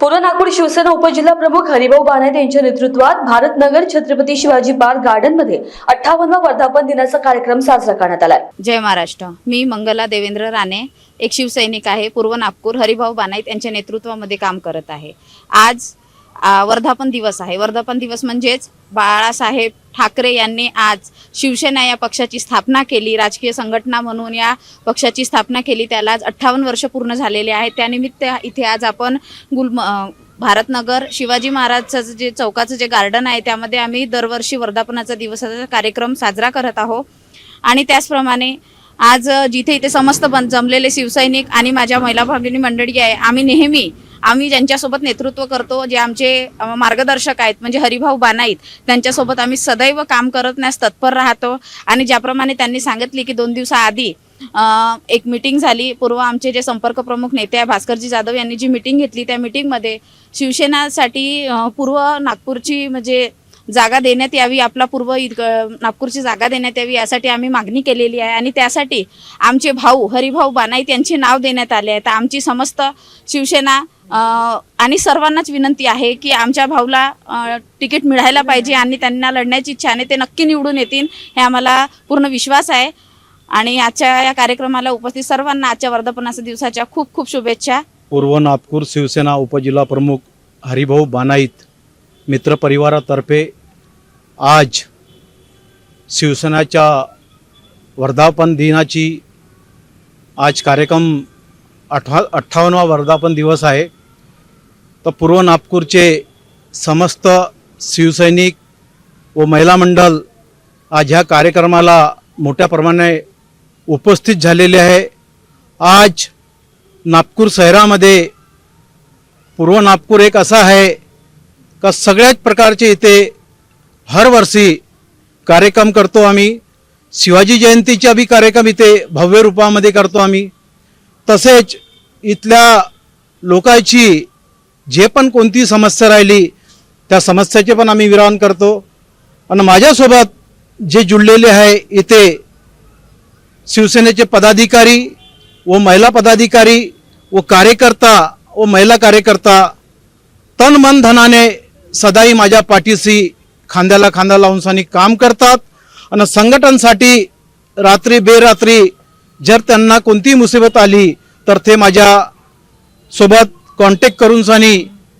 पूर्व नागपूर शिवसेना उपजिल्हा प्रमुख हरिभाऊ बानायत यांच्या नेतृत्वात भारतनगर छत्रपती शिवाजी पार्क गार्डनमध्ये अठ्ठावन्नवा वर्धापन दिनाचा कार्यक्रम साजरा करण्यात आला जय महाराष्ट्र. मी मंगला देवेंद्र राणे एक शिवसैनिक आहे पूर्व नागपूर हरिभाऊ बानाईत यांच्या नेतृत्वामध्ये काम करत आहे. आज वर्धापन दिवस आहे. वर्धापन दिवस म्हणजेच बाळासाहेब ठाकरे यांनी आज शिवसेना या पक्षाची स्थापना केली. राजकीय संघटना म्हणून या पक्षाची स्थापना केली. त्याला आज अठ्ठावन्न वर्ष पूर्ण झालेले आहेत. त्यानिमित्त इथे आज आपण गुलम भारतनगर शिवाजी महाराजचं जे चौकाचं जे गार्डन आहे त्यामध्ये आम्ही दरवर्षी वर्धापनाचा दिवसाचा कार्यक्रम साजरा करत आहोत. आणि त्याचप्रमाणे आज जिथे इथे समस्त बन जमलेले शिवसैनिक आणि माझ्या महिला भगिनी मंडळी आहे आम्ही नेहमी आम्ही ज्यांच्यासोबत नेतृत्व करतो जे आमचे मार्गदर्शक आहेत म्हणजे हरिभाऊ बानाईत त्यांच्यासोबत आम्ही सदैव काम करत नाही तत्पर राहतो. आणि ज्याप्रमाणे त्यांनी सांगितले की दोन दिवसाआधी एक मीटिंग झाली. पूर्व आमचे जे संपर्क प्रमुख नेते आहे भास्करजी जाधव यांनी जी मिटिंग घेतली त्या मीटिंगमध्ये शिवसेनासाठी पूर्व नागपूरची म्हणजे जागा देण्यात यावी आपला पूर्व नागपूरची जागा देण्यात यावी यासाठी आम्ही मागणी केलेली आहे. आणि त्यासाठी आमचे भाऊ हरिभाऊ बानाईत यांचे नाव देण्यात आले आहे. तर आमची समस्त शिवसेना आणि सर्वांनाच विनंती आहे की आमच्या भाऊला तिकीट मिळायला पाहिजे आणि त्यांना लढण्याची इच्छा आहे ते नक्की निवडून येतील हे आम्हाला पूर्ण विश्वास आहे. आणि आजच्या या कार्यक्रमाला उपस्थित सर्वांना आजच्या वर्धापनाच्या दिवसाच्या खूप खूप शुभेच्छा. पूर्व नागपूर शिवसेना उपजिल्हा प्रमुख हरिभाऊ बानाईत मित्रपरिवारातर्फे आज शिवसेनाच्या वर्धापन दिनाची आज कार्यक्रम अठवा अठ्ठावन्नवा वर्धापन दिवस आहे. तर पूर्व नागपूरचे समस्त शिवसैनिक व महिला मंडळ आज ह्या कार्यक्रमाला मोठ्या प्रमाणे उपस्थित झालेले आहे. आज नागपूर शहरामध्ये पूर्व नागपूर एक असा आहे का सगळ्याच प्रकारचे इथे हरवर्षी कार्यक्रम करतो आम्ही. शिवाजी जयंतीचा बी कार्यक्रम इथे भव्य रूपामध्ये करतो आम्ही. तसेच इथल्या लोकांची जे पण कोणती समस्या राहिली त्या समस्याचे पण आम्ही विराम करतो. आणि माझ्यासोबत जे जुळलेले आहे इथे शिवसेनेचे पदाधिकारी व महिला पदाधिकारी व कार्यकर्ता व महिला कार्यकर्ता तन मन धनाने सदाही माझ्या पाठीशी खांद्याला खांदा लावून सनी काम करतात. आणि संघटनसाठी रात्री बेरात्री जर त्यांना कोणतीही मुसीबत आली तर ते माझ्या सोबत कॉन्टॅक्ट करून सनी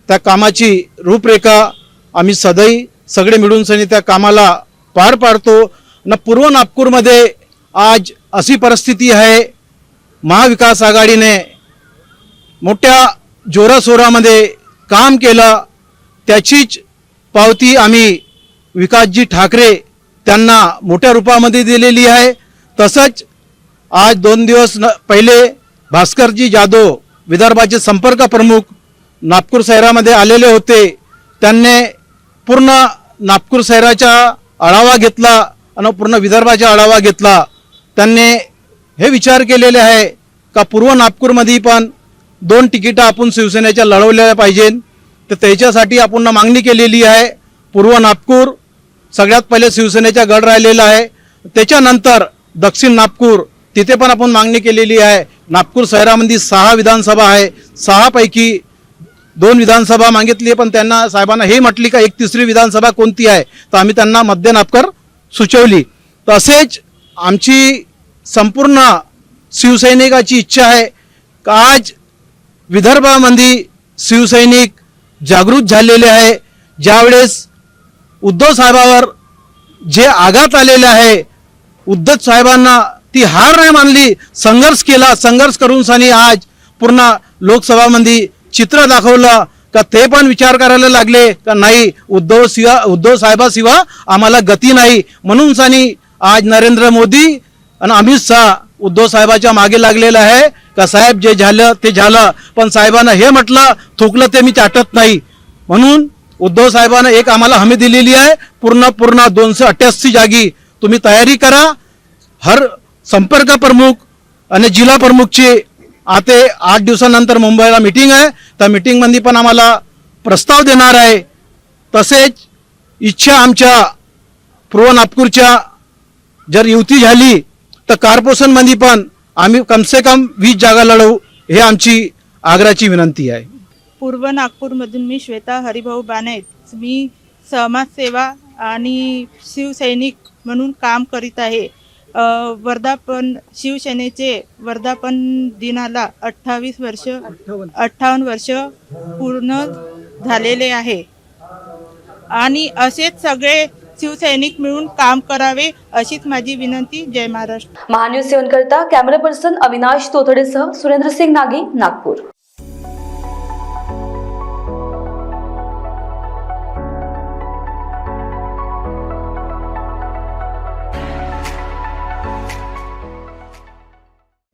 त्या कामाची रूपरेखा आम्ही सदैव सगळे मिळून सनी त्या कामाला पार पाडतो. न पूर्व नागपूरमध्ये आज अशी परिस्थिती आहे महाविकास आघाडीने मोठ्या जोराशोरामध्ये काम केलं त्याचीच पावती आम्ही विकासजी ठाकरे त्यांना मोठ्या रूपामध्ये दिलेली आहे. तसंच आज दोन दिवस न पहिले भास्करजी जाधव विदर्भाचे संपर्क प्रमुख नागपूर शहरामध्ये आलेले होते. त्यांनी पूर्ण नागपूर शहराचा आढावा घेतला आणि पूर्ण विदर्भाचा आढावा घेतला. त्यांनी हे विचार केलेले आहे का पूर्व नागपूरमध्ये पण दोन तिकीटं आपण शिवसेनेच्या लढवल्या पाहिजे तर त्याच्यासाठी आपण मागणी केलेली आहे. पूर्व नागपूर सगळ्यात पहिले शिवसेनेचा गड राहिलेला आहे. त्याच्यानंतर दक्षिण नागपूर तिथे पण आपण मागणी केलेली आहे. नागपूर शहरामध्ये सहा विधानसभा आहे. सहापैकी दोन विधानसभा मागितली पण त्यांना साहेबांना हे म्हटली का एक तिसरी विधानसभा कोणती आहे? तर आम्ही त्यांना मध्य नापकर सुचवली. तसेच आमची संपूर्ण शिवसैनिकाची इच्छा आहे. का आज विदर्भामध्ये शिवसैनिक जागृत झालेले आहे. ज्यावेळेस उद्धव साहेबावर जे आघात आलेले आहे उद्धव साहेबांना ती हार नाही मानली. संघर्ष केला. संघर्ष करून सानी आज पूर्ण लोकसभामध्ये चित्र दाखवलं. का ते पण विचार करायला लागले का नाही उद्धव शिवा उद्धव साहेबाशिवा आम्हाला गती नाही. म्हणून सानी आज नरेंद्र मोदी आणि अमित शहा उद्धव साहेबाच्या मागे लागलेलं आहे. का साहेब जे झालं ते झालं. पण साहेबांना हे म्हटलं थुकलं ते मी चाटत नाही. म्हणून उद्धव साहेबांना एक आम्हाला हमी दिलेली आहे. पूर्ण पूर्ण दोनशे अठ्ठ्याऐंशी जागी तुम्ही तयारी करा. हर संपर्क प्रमुख आणि जिल्हा प्रमुखची आता आठ दिवसानंतर मुंबईला मिटिंग आहे. त्या मिटिंगमध्ये पण आम्हाला प्रस्ताव देणार आहे. तसेच इच्छा आमच्या पूर्व नागपूरच्या जर युती झाली तर कार्पोरेशनमध्ये पण आम्ही कमसे कम वीस जागा लढवू हे आमची आग्राची विनंती आहे. पूर्व नागपूरमधून मी श्वेता हरिभाऊ बाने मी समाजसेवा आणि शिवसैनिक म्हणून काम करीत आहे. वर्धापन शिवसेनेचे वर्धापन दिनाला अठ्ठावीस वर्ष अठ्ठावन्न वर्ष पूर्ण झालेले आहे. आणि असेच सगळे शिवसैनिक मिळून काम करावे अशीच माझी विनंती. जय महाराष्ट्र. महान्यूज सेवन करता कॅमेरा पर्सन अविनाश तोथडेसह सुरेंद्र सिंग नागी नागपूर.